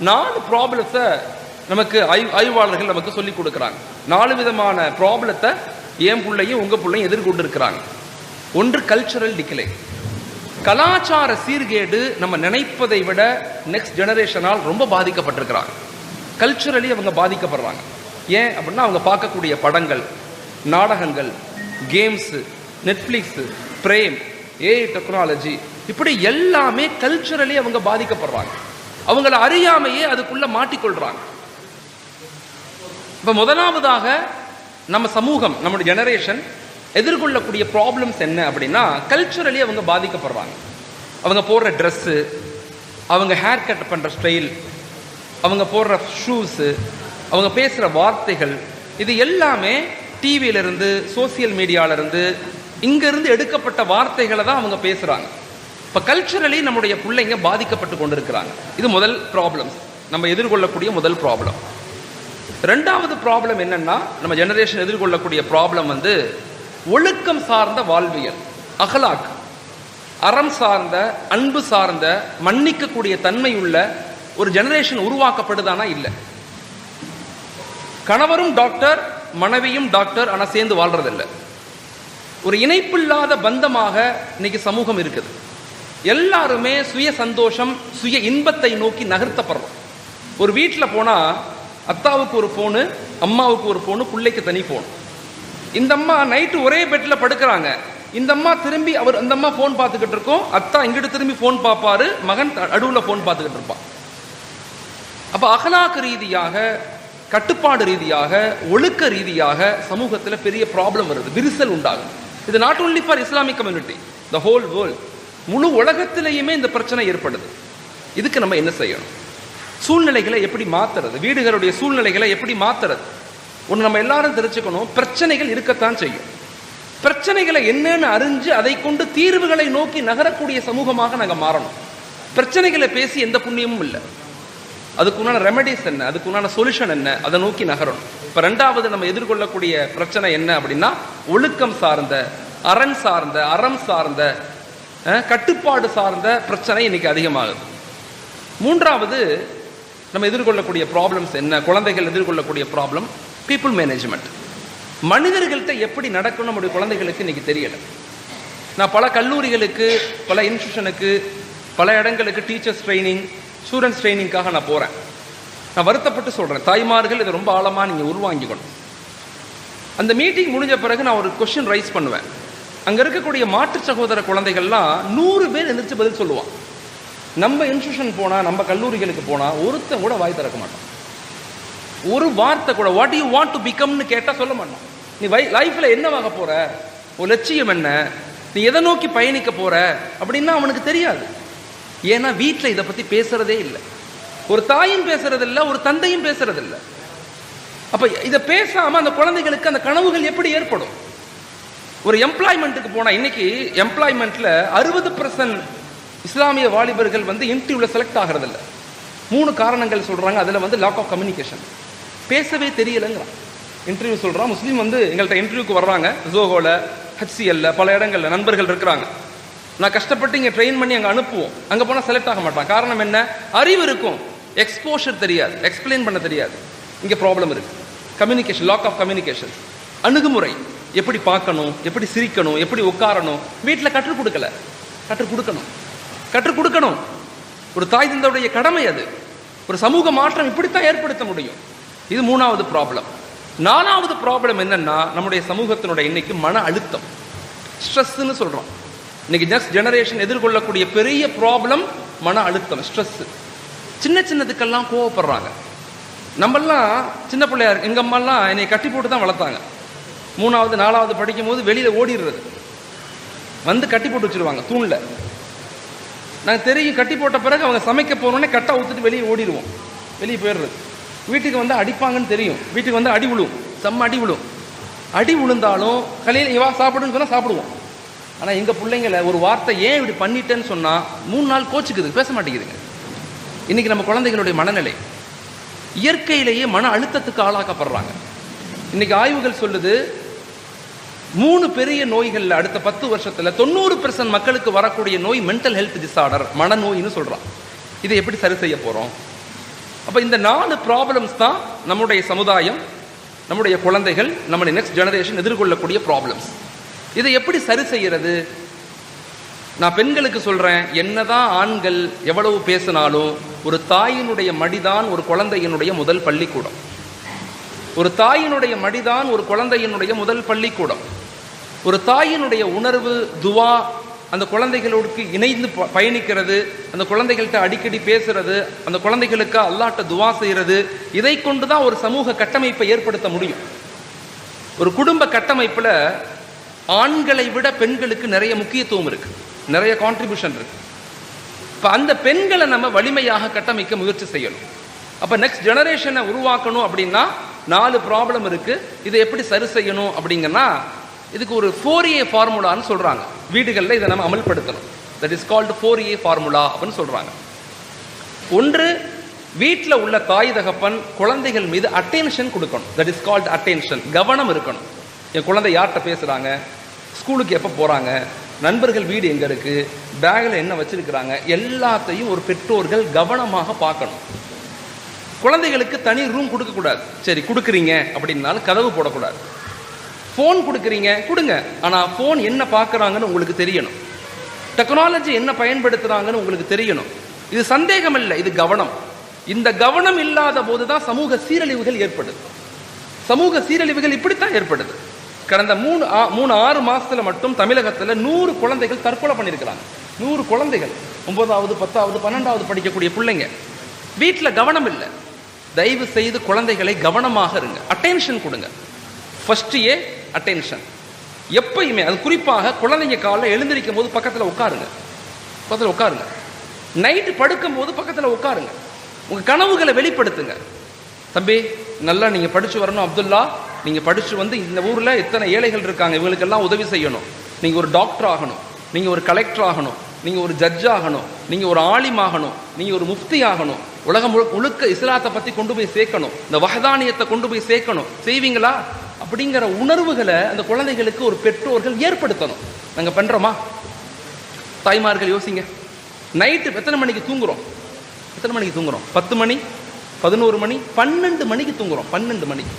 நாலு ப்ராப்ளத்தை நமக்கு ஆய்வு ஆய்வாளர்கள் நமக்கு சொல்லி கொடுக்குறாங்க. நாலு விதமான ப்ராப்ளத்தை என் பிள்ளையும் உங்கள் பிள்ளையும் எதிர்கொண்டு இருக்கிறாங்க ஒன்று கல்ச்சரல் டிக்ளே கலாச்சார சீர்கேடு நம்ம நினைப்பதை விட நெக்ஸ்ட் ஜெனரேஷனால் ரொம்ப பாதிக்கப்பட்டிருக்கிறாங்க. கல்ச்சுரலி அவங்க பாதிக்கப்படுறாங்க. ஏன் அப்படின்னா அவங்க பார்க்கக்கூடிய படங்கள் நாடகங்கள் games Netflix Prime AI technology இப்படி எல்லாமே கல்ச்சுரலி அவங்க பாதிக்கப்படுறாங்க. அவங்கள அறியாமையே அதுக்குள்ள மாட்டிக்கொள்றாங்க. இப்ப முதலாவதாக நம்ம சமூகம் நம்மளுடைய ஜெனரேஷன் எதிர்கொள்ளக்கூடிய ப்ராப்ளம்ஸ் என்ன அப்படின்னா கல்ச்சுரலி அவங்க பாதிக்கப்படுறாங்க. அவங்க போடுற ட்ரெஸ்ஸு அவங்க ஹேர் கட் பண்ணுற ஸ்டைல் அவங்க போடுற ஷூஸு அவங்க பேசுகிற வார்த்தைகள் இது எல்லாமே டிவியிலிருந்து சோசியல் மீடியாவிலிருந்து இங்கேருந்து எடுக்கப்பட்ட வார்த்தைகளை தான் அவங்க பேசுகிறாங்க இப்போ கல்ச்சுரலி நம்முடைய பிள்ளைங்க பாதிக்கப்பட்டு கொண்டு இருக்கிறாங்க இது முதல் ப்ராப்ளம்ஸ் நம்ம எதிர்கொள்ளக்கூடிய முதல் ப்ராப்ளம் ரெண்டாவது ப்ராப்ளம் என்னன்னா நம்ம ஜெனரேஷன் எதிர்கொள்ளக்கூடிய ப்ராப்ளம் வந்து ஒழுக்கம் சார்ந்த வாழ்வியல் அகலாக். அறம் சார்ந்த அன்பு சார்ந்த மன்னிக்கக்கூடிய தன்மை உள்ள ஒரு ஜெனரேஷன் உருவாக்கப்படுதானா இல்லை. கணவரும் டாக்டர் மனைவியும் டாக்டர் ஆனால் சேர்ந்து வாழ்றதில்லை. ஒரு இணைப்பில்லாத பந்தமாக இன்னைக்கு சமூகம் இருக்குது. எல்லாருமே சுய சந்தோஷம் சுய இன்பத்தை நோக்கி நகர்த்தப்படுறோம். ஒரு வீட்டில் போனால் அத்தாவுக்கு ஒரு ஃபோனு அம்மாவுக்கு ஒரு ஃபோனு பிள்ளைக்கு தனி ஃபோன் இந்த அம்மா நைட்டு ஒரே பெட்டில் படுக்கிறாங்க. இந்த அம்மா திரும்பி அவர் அந்த அம்மா ஃபோன் பார்த்துக்கிட்டு இருக்கோம். அத்தா இங்கிட்டு திரும்பி ஃபோன் பார்ப்பாரு. மகன் அடுவில் ஃபோன் பார்த்துக்கிட்டு இருப்பான். அப்போ அகலாக்கு ரீதியாக கட்டுப்பாடு ரீதியாக ஒழுக்க ரீதியாக சமூகத்தில் பெரிய ப்ராப்ளம் வருது. விரிசல் உண்டாகும் இது not only for Islamic community the whole world முழு உலகத்திலேயுமே இந்த பிரச்சனை ஏற்படுது. இதுக்கு நம்ம என்ன செய்யணும்? சூழ்நிலைகளை எப்படி மாத்துறது? வீடுகளுடைய சூழ்நிலைகளை எப்படி மாத்துறது? ஒன்று நம்ம எல்லாரும் தெரிஞ்சுக்கணும் பிரச்சனைகள் இருக்கத்தான் செய்யும். பிரச்சனைகளை என்னன்னு அறிஞ்சு அதை கொண்டு தீர்வுகளை நோக்கி நகரக்கூடிய சமூகமாக நாங்கள் மாறணும். பிரச்சனைகளை பேசி எந்த புண்ணியமும் இல்லை. அதுக்குண்டான ரெமெடிஸ் என்ன? அதுக்குண்டான சொல்யூஷன் என்ன? அதை நோக்கி நகரணும். இப்போ ரெண்டாவது நம்ம எதிர்கொள்ளக்கூடிய பிரச்சனை என்ன அப்படின்னா ஒழுக்கம் சார்ந்த அரண் சார்ந்த அறம் சார்ந்த கட்டுப்பாடு சார்ந்த பிரச்சனை இன்னைக்கு அதிகமாகுது. மூன்றாவது நம்ம எதிர்கொள்ளக்கூடிய ப்ராப்ளம்ஸ் என்ன? குழந்தைகள் எதிர்கொள்ளக்கூடிய ப்ராப்ளம் பீப்புள் மேனேஜ்மெண்ட் மனிதர்கள்ட்ட எப்படி நடக்கணும் நம்முடைய குழந்தைகளுக்கு இன்னைக்கு தெரியல. நான் பல கல்லூரிகளுக்கு பல இன்ஸ்டியூஷனுக்கு பல இடங்களுக்கு டீச்சர்ஸ் ட்ரைனிங் ஸ்டூடெண்ட்ஸ் ட்ரைனிங்காக நான் போகிறேன் நான் வருத்தப்பட்டு சொல்கிறேன் தாய்மார்கள் இதை ரொம்ப ஆழமாக நீங்கள் உருவாங்கிக்கணும் அந்த மீட்டிங் முடிஞ்ச பிறகு நான் ஒரு கொஷின் ரைஸ் பண்ணுவேன். அங்கே இருக்கக்கூடிய மாற்று சகோதர குழந்தைகள்லாம் நூறு பேர் எந்திரிச்சு பதில் சொல்லுவான். நம்ம இன்ஸ்டியூஷன் போனால் நம்ம கல்லூரிகளுக்கு போனால் ஒருத்தன் கூட வாய் திறக்க மாட்டான். ஒரு வார்த்தை கூட வாட் யூ வாண்ட் டு பிகம்னு கேட்டால் சொல்ல மாட்டான். நீ வை லைஃப்பில் என்னவாக போற? ஒரு லட்சியம் என்ன? நீ எதை நோக்கி பயணிக்க போற? அப்படின்னா அவனுக்கு தெரியாது. ஏன்னா வீட்டில் இதை பற்றி பேசுறதே இல்லை. ஒரு தாயும் பேசுறதில்ல ஒரு தந்தையும் பேசுறதில்ல. அப்ப இதை பேசாம அந்த குழந்தைகளுக்கு அந்த கனவுகள் எப்படி ஏற்படும்? ஒரு எம்ப்ளாய்மெண்ட்டுக்கு போனால் இன்னைக்கு எம்ப்ளாய்மெண்ட்டில் அறுபது பர்சன்ட் இஸ்லாமிய வாலிபர்கள் வந்து இன்டர்வியூவில் செலக்ட் ஆகிறதில்ல. மூணு காரணங்கள் சொல்கிறாங்க அதில் வந்து லாக் ஆஃப் கம்யூனிகேஷன் பேசவே தெரியலைங்கிறான். இன்டர்வியூ சொல்கிறான் முஸ்லீம் வந்து எங்கள்கிட்ட இன்டர்வியூக்கு வர்றாங்க. ஜோகோவில் ஹச்சிஎல்ல பல இடங்களில் நண்பர்கள் இருக்கிறாங்க. நான் கஷ்டப்பட்டு இங்கே ட்ரெயின் பண்ணி அங்கே அனுப்புவோம். அங்கே போனால் செலக்ட் ஆக மாட்டான். காரணம் என்ன? அறிவு இருக்கும். எக்ஸ்போஷர் தெரியாது. எக்ஸ்பிளைன் பண்ண தெரியாது. இங்கே ப்ராப்ளம் இருக்குது கம்யூனிகேஷன் லாக் ஆஃப் கம்யூனிகேஷன் அணுகுமுறை. எப்படி பார்க்கணும் எப்படி சிரிக்கணும் எப்படி உட்காரணும். வீட்டில் கற்றுக் கொடுக்கல. கற்றுக் கொடுக்கணும். கற்றுக் கொடுக்கணும். ஒரு தாய் தந்தையுடைய கடமை அது. ஒரு சமூக மாற்றம் இப்படித்தான் ஏற்படுத்த முடியும். இது மூணாவது ப்ராப்ளம் நாலாவது ப்ராப்ளம் என்னன்னா நம்முடைய சமூகத்தினுடைய இன்னைக்கு மன அழுத்தம். ஸ்ட்ரெஸ்ன்னு சொல்றோம். இன்னைக்கு ஜஸ்ட் ஜெனரேஷன் எதிர்கொள்ளக்கூடிய பெரிய ப்ராப்ளம் மன அழுத்தம் ஸ்ட்ரெஸ் சின்ன சின்னதுக்கெல்லாம் கோவப்படுறாங்க. நம்மெல்லாம் சின்ன பிள்ளையா இருக்கு எங்க அம்மாலாம் என்னை கட்டி போட்டு தான் வளர்த்தாங்க. மூணாவது நாலாவது படிக்கும் போது வெளியில் ஓடிடுறது. வந்து கட்டி போட்டு வச்சிருவாங்க தூணில். நாங்கள் தெரியும் கட்டி போட்ட பிறகு அவங்க சமைக்க போனோடனே கட்டை ஊற்றுட்டு வெளியே ஓடிடுவோம். வெளியே போயிடுறது. வீட்டுக்கு வந்து அடிப்பாங்கன்னு தெரியும். வீட்டுக்கு வந்து அடி விழும் செம்ம அடி விழும் அடி விழுந்தாலும் கலையில் இவா சாப்பிடுன்னு சொன்னால் சாப்பிடுவோம். ஆனால் எங்கள் பிள்ளைங்கள ஒரு வார்த்தை ஏன் இப்படி பண்ணிட்டேன்னு சொன்னால் மூணு நாள் கோச்சுக்குது பேச மாட்டேங்குதுங்க. இன்றைக்கி நம்ம குழந்தைகளுடைய மனநிலை. இயற்கையிலேயே மன அழுத்தத்துக்கு ஆளாக்கப்படுறாங்க. இன்றைக்கி ஆய்வுகள் சொல்லுது மூணு பெரிய நோய்களில் அடுத்த பத்து வருஷத்துல தொண்ணூறு பெர்சன்ட் மக்களுக்கு வரக்கூடிய நோய் மென்டல் ஹெல்த் டிசார்டர் மனநோயின்னு சொல்றான் இதை எப்படி சரி செய்ய போறோம்? அப்ப இந்த நாலு ப்ராப்ளம்ஸ் தான் நம்முடைய சமுதாயம் நம்முடைய குழந்தைகள் நம்முடைய நெக்ஸ்ட் ஜெனரேஷன் எதிர்கொள்ளக்கூடிய ப்ராப்ளம்ஸ் இதை எப்படி சரி செய்யறது? நான் பெண்களுக்கு சொல்றேன் என்னதான் ஆண்கள் எவ்வளவு பேசினாலும் ஒரு தாயினுடைய மடிதான் ஒரு குழந்தையினுடைய முதல் பள்ளிக்கூடம். ஒரு தாயினுடைய மடிதான் ஒரு குழந்தையினுடைய முதல் பள்ளிக்கூடம். ஒரு தாயினுடைய உணர்வு துவா அந்த குழந்தைகளோடு இணைந்து ப- பயணிக்கிறது அந்த குழந்தைகள்கிட்ட அடிக்கடி பேசுறது அந்த குழந்தைகளுக்கு அல்லாட்ட துவா செய்கிறது இதை கொண்டு தான் ஒரு சமூக கட்டமைப்பை ஏற்படுத்த முடியும். ஒரு குடும்ப கட்டமைப்பில் ஆண்களை விட பெண்களுக்கு நிறைய முக்கியத்துவம் இருக்கு. நிறைய கான்ட்ரிபியூஷன் இருக்கு. இப்போ அந்த பெண்களை நம்ம வலிமையாக கட்டமைக்க முயற்சி செய்யணும். அப்போ நெக்ஸ்ட் ஜெனரேஷனை உருவாக்கணும் அப்படின்னா நாலு ப்ராப்ளம் இருக்கு. இதை எப்படி சரி செய்யணும் அப்படிங்கன்னா இதுக்கு ஒரு ஃபோர் ஏ ஃபார்முலான்னு சொல்றாங்க. வீடுகளில் இதை நம்ம அமல்படுத்தணும். That is called four A formula அப்படின்னு சொல்றாங்க. ஒன்று வீட்டில் உள்ள தாய் தகப்பன் குழந்தைகள் மீது அட்டென்ஷன் கொடுக்கணும். தட் இஸ் கால்டு அட்டென்ஷன் கவனம் இருக்கணும். என் குழந்தை யார்கிட்ட பேசுறாங்க? ஸ்கூலுக்கு எப்போ போறாங்க? நண்பர்கள் வீடு எங்க இருக்கு? பேக்ல என்ன வச்சிருக்கிறாங்க? எல்லாத்தையும் ஒரு பெற்றோர்கள் கவனமாக பார்க்கணும். குழந்தைகளுக்கு தனி ரூம் கொடுக்கக்கூடாது. சரி கொடுக்குறீங்க அப்படின்னாலும் கதவு போடக்கூடாது. ஃபோன் கொடுக்குறீங்க கொடுங்க. ஆனால் ஃபோன் என்ன பார்க்குறாங்கன்னு உங்களுக்கு தெரியணும். டெக்னாலஜி என்ன பயன்படுத்துகிறாங்கன்னு உங்களுக்கு தெரியணும். இது சந்தேகம் இல்லை இது கவனம். இந்த கவனம் இல்லாத போது தான் சமூக சீரழிவுகள் ஏற்படுது. சமூக சீரழிவுகள் இப்படித்தான் ஏற்படுது. கடந்த மூணு ஆ- மூணு ஆறு மாதத்தில் மட்டும் தமிழகத்தில் நூறு குழந்தைகள் தற்கொலை பண்ணியிருக்கிறாங்க. நூறு குழந்தைகள். ஒன்பதாவது பத்தாவது பன்னெண்டாவது படிக்கக்கூடிய பிள்ளைங்க. வீட்டில் கவனம் இல்லை. தயவு செய்து குழந்தைகளை கவனமாக இருங்க. அட்டென்ஷன் கொடுங்க. ஃபஸ்ட்டு ஏ அட்டென்ஷன் எப்பயுமே அது குறிப்பாக குழந்தைங்க காலைல எழுந்திருக்கும் போது பக்கத்தில் உட்காருங்க. பக்கத்தில் உட்காருங்க. நைட்டு படுக்கும் போது உட்காருங்க. உங்கள் கனவுகளை வெளிப்படுத்துங்க. தம்பி நல்லா நீங்கள் படித்து வரணும் அப்துல்லா. நீங்கள் படித்து வந்து இந்த ஊரில் எத்தனை ஏழைகள் இருக்காங்க இவங்களுக்கெல்லாம் உதவி செய்யணும். நீங்கள் ஒரு டாக்டர் ஆகணும். நீங்கள் ஒரு கலெக்டர் ஆகணும். நீங்கள் ஒரு ஜட்ஜ் ஆகணும். நீங்கள் ஒரு ஆலிம் ஆகணும். நீங்கள் ஒரு முஃப்தி ஆகணும். உலகம் முழு- முழுக்க இஸ்லாத்தை பற்றி கொண்டு போய் சேர்க்கணும். இந்த வஹதானியத்தை கொண்டு போய் சேர்க்கணும். செய்வீங்களா? அப்படிங்கிற உணர்வுகளை அந்த குழந்தைகளுக்கு ஒரு பெற்றோர்கள் ஏற்படுத்தணும். நாங்க பண்றோமா? தாய்மார்கள் யோசிங்க. நைட்டு எத்தனை மணிக்கு தூங்குறோம்? எத்தனை மணிக்கு தூங்குறோம்? பத்து மணி பதினோரு மணி பன்னெண்டு மணிக்கு தூங்குறோம். பன்னெண்டு மணிக்கு